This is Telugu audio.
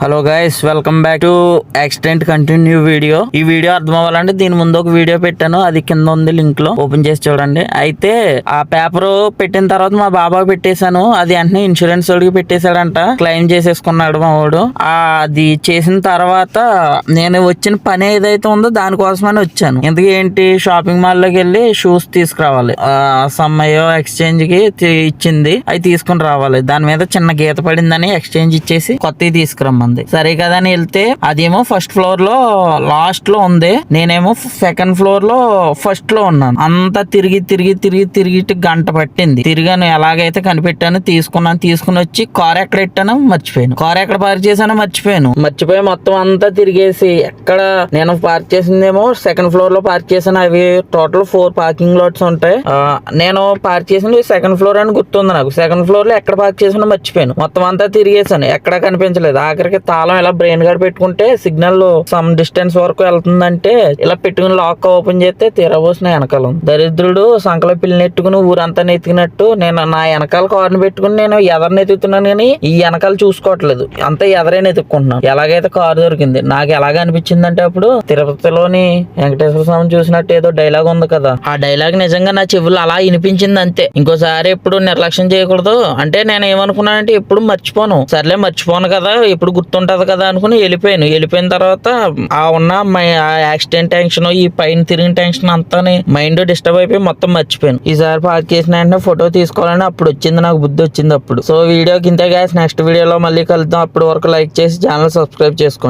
Hello guys welcome back to accident continue video ఈ వీడియో అర్థం అవ్వాలంటే దీని ముందు ఒక వీడియో పెట్టాను అది కింద ఉంది లింక్లో. ఓపెన్ చేసి చూడండి. అయితే ఆ పేపర్ పెట్టిన తర్వాత మా బాబా పెట్టేశాను. అది వెంటనే ఇన్సూరెన్స్ వాడికి పెట్టేశాడంట. క్లెయిమ్ చేసేసుకున్నాడు మా వాడు. అది చేసిన తర్వాత నేను వచ్చిన పని ఏదైతే ఉందో దానికోసమని వచ్చాను. ఎందుకు ఏంటి? షాపింగ్ మాల్లోకి వెళ్ళి షూస్ తీసుకురావాలి. ఆ సమ్మయ్యో ఎక్స్చేంజ్కి ఇచ్చింది. అవి తీసుకుని రావాలి. దాని మీద చిన్న గీత పడిందని ఎక్స్చేంజ్ ఇచ్చేసి కొత్తవి ఉంది. సరే కదా అని వెళ్తే అదేమో ఫస్ట్ ఫ్లోర్లో లాస్ట్లో ఉంది. నేనేమో సెకండ్ ఫ్లోర్లో ఫస్ట్లో ఉన్నాను. అంతా తిరిగి తిరిగి తిరిగి తిరిగి ఇటు గంట పట్టింది. తిరిగాను ఎలాగైతే కనిపెట్టాను తీసుకున్నాను తీసుకుని వచ్చి కార్ ఎక్కడ పెట్టానో మర్చిపోయాను. కార్ ఎక్కడ పార్క్ చేశానో మర్చిపోయాను. మర్చిపోయి మొత్తం అంతా తిరిగేసి ఎక్కడ నేను పార్క్ చేసిందేమో సెకండ్ ఫ్లోర్లో పార్క్ చేశాను. అవి టోటల్ ఫోర్ పార్కింగ్ లాట్స్ ఉంటాయి. నేను పార్క్ చేసింది సెకండ్ ఫ్లోర్ అని గుర్తుంది నాకు. సెకండ్ ఫ్లోర్లో ఎక్కడ పార్క్ చేసినా మర్చిపోయాను. మొత్తం అంతా తిరిగేసాను ఎక్కడ కనిపించలేదు. ఆఖరికి తాళం ఇలా బ్రెయిన్ గార్డ్ పెట్టుకుంటే సిగ్నల్ సమ్ డిస్టెన్స్ వరకు వెళ్తుందంటే ఇలా పెట్టుకుని లాక్ ఓపెన్ చేస్తే తీరబోసిన వెనకాల దరిద్రుడు సంకల పిల్లని ఎట్టుకుని ఊరంతా నెతికినట్టు నేను నా వెనకాల కార్ని పెట్టుకుని నేను ఎదరు నెతుకుతున్నాను కానీ ఈ వెనకాల చూసుకోవట్లేదు. అంతా ఎదరే నెతుక్కుంటున్నాను. ఎలాగైతే కారు దొరికింది నాకు ఎలాగ అనిపించింది అంటే అప్పుడు తిరుపతిలోని వెంకటేశ్వర స్వామి చూసినట్టు ఏదో డైలాగ్ ఉంది కదా. ఆ డైలాగ్ నిజంగా నా చెవులు అలా వినిపించింది అంతే. ఇంకోసారి ఎప్పుడు నిర్లక్ష్యం చేయకూడదు. అంటే నేను ఏమనుకున్నానంటే ఎప్పుడు మర్చిపోను. సర్లే మర్చిపోను కదా ఎప్పుడు గుర్తుంటది కదా అనుకుని వెళ్ళిపోయాను. వెళ్ళిపోయిన తర్వాత ఆ ఉన్న మై- ఆ యాక్సిడెంట్ టెన్షన్ ఈ పైన తిరిగిన టెన్షన్ అంతా మైండ్ డిస్టర్బ్ అయిపోయి మొత్తం మర్చిపోయాను. ఈసారి పార్క్ చేసిన వెంటనే ఫోటో తీసుకోవాలని అప్పుడు వచ్చింది నాకు బుద్ధి వచ్చింది అప్పుడు. సో వీడియోకి ఇంతే గ్యాస్ నెక్స్ట్ వీడియోలో మళ్ళీ కలుద్దాం. అప్పటి వరకు లైక్ చేసి ఛానల్ సబ్స్క్రైబ్ చేసుకోండి.